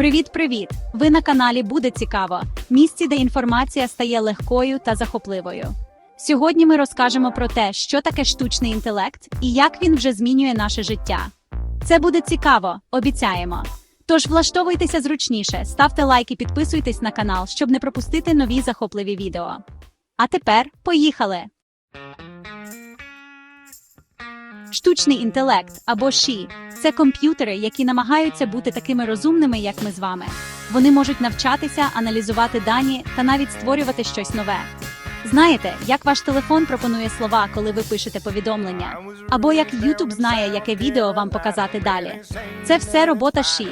Привіт-привіт! Ви на каналі Буде цікаво. Місці, де інформація стає легкою та захопливою. Сьогодні ми розкажемо про те, що таке штучний інтелект і як він вже змінює наше життя. Це буде цікаво, обіцяємо. Тож влаштовуйтеся зручніше, ставте лайк і підписуйтесь на канал, щоб не пропустити нові захопливі відео. А тепер поїхали! Штучний інтелект або ШІ це комп'ютери, які намагаються бути такими розумними, як ми з вами. Вони можуть навчатися, аналізувати дані та навіть створювати щось нове. Знаєте, як ваш телефон пропонує слова, коли ви пишете повідомлення, або як YouTube знає, яке відео вам показати далі. Це все робота ШІ,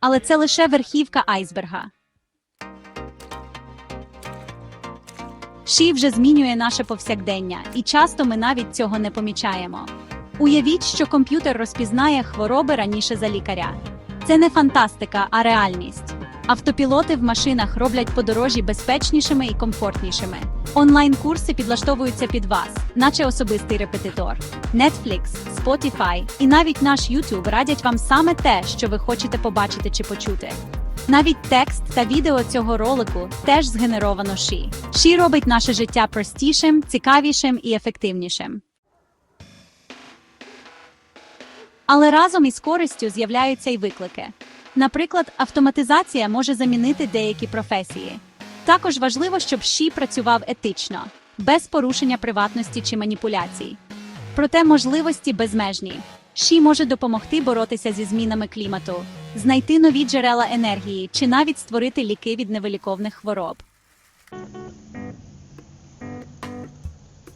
але це лише верхівка айсберга. ШІ вже змінює наше повсякдення, і часто ми навіть цього не помічаємо. Уявіть, що комп'ютер розпізнає хвороби раніше за лікаря. Це не фантастика, а реальність. Автопілоти в машинах роблять подорожі безпечнішими і комфортнішими. Онлайн-курси підлаштовуються під вас, наче особистий репетитор. Netflix, Spotify і навіть наш YouTube радять вам саме те, що ви хочете побачити чи почути. Навіть текст та відео цього ролику теж згенеровано Ші. Ші робить наше життя простішим, цікавішим і ефективнішим. Але разом із користю з'являються й виклики. Наприклад, автоматизація може замінити деякі професії. Також важливо, щоб ШІ працював етично, без порушення приватності чи маніпуляцій. Проте можливості безмежні. ШІ може допомогти боротися зі змінами клімату, знайти нові джерела енергії чи навіть створити ліки від невиліковних хвороб.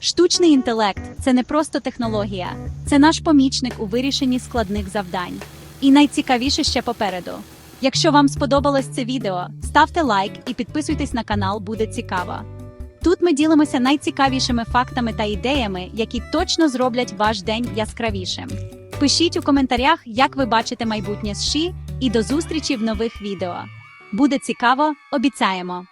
Штучний інтелект це не просто технологія, це наш помічник у вирішенні складних завдань. І найцікавіше ще попереду. Якщо вам сподобалось це відео, ставте лайк і підписуйтесь на канал, буде цікаво. Тут ми ділимося найцікавішими фактами та ідеями, які точно зроблять ваш день яскравішим. Пишіть у коментарях, як ви бачите майбутнє ШІ, і до зустрічі в нових відео. Буде цікаво, обіцяємо!